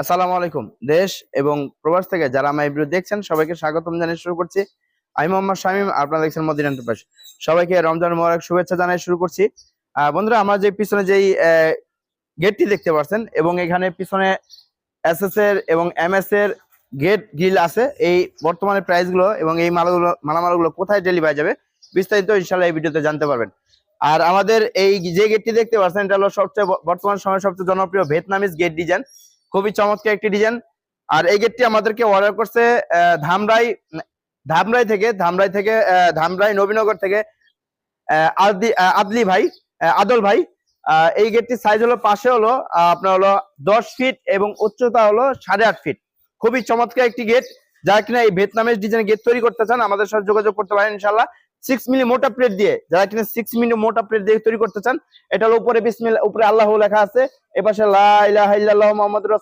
আসসালামু আলাইকুম, দেশ এবং প্রবাস থেকে যারা আমার ভিডিও দেখছেন, সবাইকে স্বাগতম জানিয়ে শুরু করছি। আমি মোহাম্মদ শামীম, আপনারা দেখছেন মদিনা এন্টারপ্রাইজ। সবাইকে রমজান মোবারক শুভেচ্ছা জানিয়ে শুরু করছি। বন্ধুরা, আমরা যে পিছনে যেই গেটটি দেখতে পাচ্ছেন এবং এখানে পিছনে এসএস এর এবং এমএস এর গেট গ্রিল আছে। এই বর্তমানে প্রাইসগুলো এবং এই মালগুলো, মালামালগুলো কোথায় ডেলিভারি যাবে বিস্তারিত ইনশাল্লাহ এই ভিডিওতে জানতে পারবেন। আর আমাদের এই যে গেটটি দেখতে পাচ্ছেন এটা হলো সবচেয়ে বর্তমান সময়ে সবচেয়ে জনপ্রিয় ভিয়েতনামিজ গেট ডিজাইন খুবই চমৎকার একটি ডিজাইন আর এই গেটটি আমাদেরকে অর্ডার করছে ধামরাই ধামরাই থেকে ধামরাই থেকে ধামরাই নবীনগর থেকে আদলি ভাই আদল ভাই। এই গেটটির সাইজ হলো, পাশে হলো আপনার হলো দশ ফিট এবং উচ্চতা হলো সাড়ে আট ফিট খুবই চমৎকার একটি গেট যারা কিনা এই ভিয়েতনামের ডিজাইন গেট তৈরি করতে চান, আমাদের সাথে যোগাযোগ করতে পারেন ইনশাল্লাহ সিক্স মিলি মোটা প্লেট দিয়ে, যারা কিনা সিক্স মিলি মোটা প্লেট দিয়ে তৈরি করতে চান উপরে বিসমিল্লাহ উপরে আল্লাহ লেখা আছে এপাশে লা ইলাহা ইল্লাল্লাহু মুহাম্মাদুর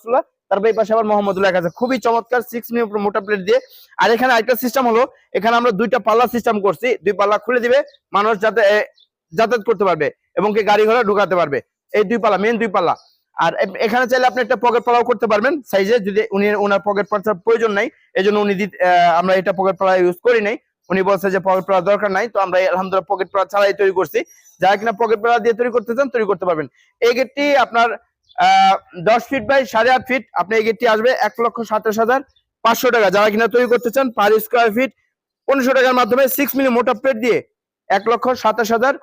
তারপর এই পাশে আবার মোহাম্মদ লেখা আছে। খুবই চমৎকার সিক্স মিলি মোটা প্লেট দিয়ে। আর এখানে আরেকটা সিস্টেম হলো, এখানে আমরা দুইটা পাল্লা সিস্টেম করছি, দুই পাল্লা খুলে দিবে, মানুষ যাতে যাতায়াত করতে পারবে এবং কি গাড়ি ঘোড়া ঢুকাতে পারবে। এই দুই পাল্লা মেন দুই পাল্লা। আর এখানে চাইলে আপনি একটা পকেট পালাও করতে পারবেন সাইজে যদি উনি ওনার পকেট পালার প্রয়োজন নাই এই জন্য উনি আমরা এটা পকেট পালা ইউজ করি নাই। উনি বলছে যে পকেট পালা দরকার নাই, তো আমরা আলহামদুলিল্লাহ পকেট পালা ছাড়াই তৈরি করছি। যারা কিনা পকেট পালা দিয়ে তৈরি করতে চান, তৈরি করতে পারবেন। এই গেটটি আপনার দশ ফিট বাই সাড়ে আট ফিট আপনি এই গেটটি আসবে এক লক্ষ সাতাশ হাজার পাঁচশো টাকা। যারা কিনা তৈরি করতে চান পার স্কোয়ার ফিট পনেরোশো টাকার মাধ্যমে সিক্স মিলি মোটা প্লেট দিয়ে এক লক্ষ সাতাশ হাজার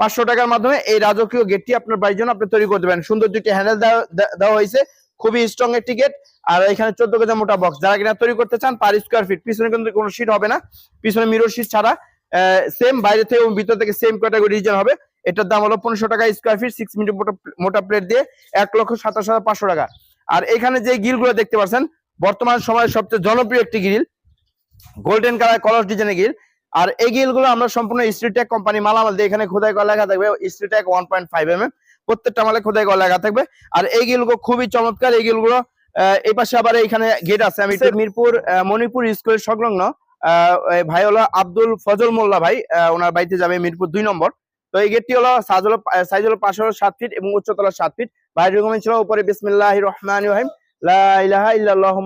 পাঁচশো টাকার মাধ্যমে এই রাজকীয় গেটটি আপনার বাড়ির জন্য আপনি তৈরি করতে পারেন সুন্দর দুইটি হ্যান্ডেল দেওয়া হয়েছে। খুবই স্ট্রং এর গেট আর এখানে চোদ্দ কেজি মোটা বক্স যারা কিনা তৈরি করতে চান পার স্কোয়ার ফিট পিছনে কিন্তু কোনো শীট হবে না। পিছনে মিরর শীট ছাড়া সেম বাইরে থেকে এবং ভিতর থেকে সেম ক্যাটাগরি ডিজাইন হবে। এটার দাম হলো পনেরোশো টাকা স্কোয়ার ফিট সিক্স মিনিট মোটা প্লেট দিয়ে এক লক্ষ সাতাশ হাজার পাঁচশো টাকা। আর এখানে যে গ্রিলগুলো দেখতে পাচ্ছেন, বর্তমান সময়ের সবচেয়ে জনপ্রিয় একটি গ্রিল গোল্ডেন কালার কলস ডিজাইনের গ্রিল আর এই গ্রিলগুলো আমরা সম্পূর্ণ স্ট্রিট স্ট্রিটেক কোম্পানি মালামাল দিয়ে এখানে খোদাই করা লেখা থাকবে স্ট্রিটেক one point five M M প্রত্যেকটা মালে খোদাই করা লেখা থাকবে। আর এই গ্রিলগুলো খুবই চমৎকার এই গ্রিলগুলো আহ, এই পাশে আবার এখানে গেট আছে। আমি মিরপুর মণিপুর স্কুলের সংলগ্ন ভাই হলো আব্দুল ফজল মোল্লা ভাই ওনার বাড়িতে যাবে মিরপুর দুই নম্বর। তো এই গেটটি হলো সাইজ হলো সাইজ হলো পাঁচশো সাত ফিট এবং উচ্চতলা সাত ফিট বাইরের রকমের ছিল উপরে বিসমিল্লাহ রহমান রহিম।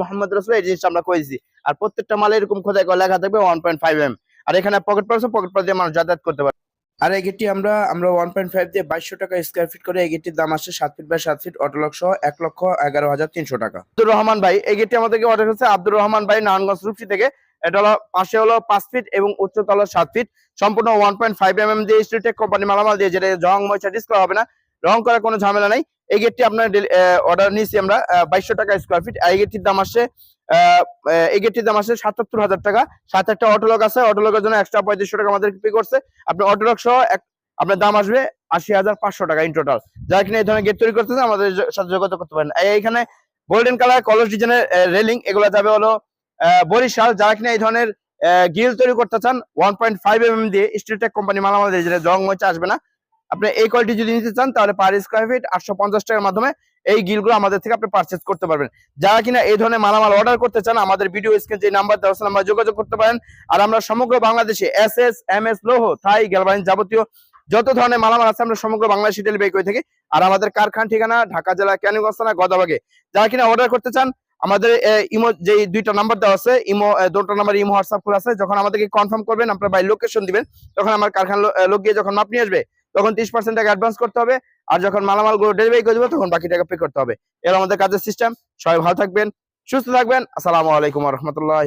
মুহাম্মাদ এই জিনিসটা আমরা করেছি আর প্রত্যেকটা মালে এরকম খোদাই করা লেখা থাকবে ওয়ান পয়েন্ট ফাইভ এম আর এখানে পকেট পার্স পকেট পার্স দিয়ে মানুষ যাতায়াত করতে পারে আর এই গেটটি আমরা আমরা ওয়ান পয়েন্ট ফাইভ দিয়ে বাইশশো টাকা স্কোয়ার ফিট করে এই গেটটির দাম আসছে সাত ফিট বাই সাত ফিট অটো লক্ষ এক লক্ষ এগারো হাজার তিনশো টাকা। আব্দুর রহমান ভাই, এই গেটটি আমাদেরকে অর্ডার করছে আব্দুর রহমান ভাই নারায়ণগঞ্জ রূপসী থেকে। এটা হলো, পাশে হলো পাঁচ ফিট এবং উচ্চতা সাত ফিট সম্পূর্ণ one point five M M দিয়ে স্ট্রিটেক কোম্পানি মালামাল দিয়ে যেটা রং ময়সা ডিসপ্লে হবে না। রং করার কোনো ঝামেলা নাই। এই গেটটি আপনার অর্ডার নিয়েছি আমরা বাইশশো টাকা স্কোয়ার ফিট এই গেটটির দাম আসছে এই গেটটির দাম আসছে সাতাত্তর হাজার টাকা। সাত একটা অটোলক আছে অটোলকের জন্য এক্সট্রা পঁয়ত্রিশশো টাকা আমাদের পে করছে। আপনি অটোলক সহ আপনার দাম আসবে আশি হাজার পাঁচশো টাকা ইন টোটাল যারা কিনা এই ধরনের গেট তৈরি করতেছে আমাদের সাথে যোগাযোগ করতে পারেন। এইখানে গোল্ডেন কালার কলস ডিজাইনের রেলিং এগুলো যাবে হলো বরিশাল। যারা কিনা এই ধরনের গিল তৈরি করতে চান one point five M M দিয়ে স্টিলটেক কোম্পানি মালামাল জং মরিচা আসবে না। আপনি এই কোয়ালিটি যদি নিতে চান, তাহলে পার স্কোয়ার ফিট আটশো পঞ্চাশ টাকার মাধ্যমে এই গিলগুলো আমাদের থেকে আপনি পারচেজ করতে পারবেন। যারা কিনা এই ধরনের মালামাল অর্ডার করতে চান, আমাদের ভিডিও স্ক্রিন যে নাম্বার দেওয়া আছে আমরা যোগাযোগ করতে পারেন। আর আমরা সমগ্র বাংলাদেশে এস এস এম এস লোহ থাই গ্যালবাইন যাবতীয় যত ধরনের মালামাল আছে, আমরা সমগ্র বাংলাদেশে ডেলিভারি করে থাকি। আর আমাদের কারখানা ঠিকানা ঢাকা জেলা ক্যানিগঞ্জ গদাবাগে। যারা কিনা অর্ডার করতে চান, আমাদের ইমো যে দুইটা নাম্বার দেওয়া আছে, ইমো দুটো নাম্বার ইমো হোয়াটসঅ্যাপ খোলা আছে। যখন আমাদেরকে কনফার্ম করবেন, আপনার বাই লোকেশন দিবেন, তখন আমার কারখানা লোক গিয়ে যখন মাপ নিয়ে আসবে তখন তিরিশ পার্সেন্ট টাকা অ্যাডভান্স করতে হবে। আর যখন মালামালগুলো ডেলিভারি করে দেবো, তখন বাকি টাকা পে করতে হবে। এর আমাদের কাজের সিস্টেম সবাই ভালো থাকবেন, সুস্থ থাকবেন। আসসালামু আলাইকুম রহমতুল্লাহ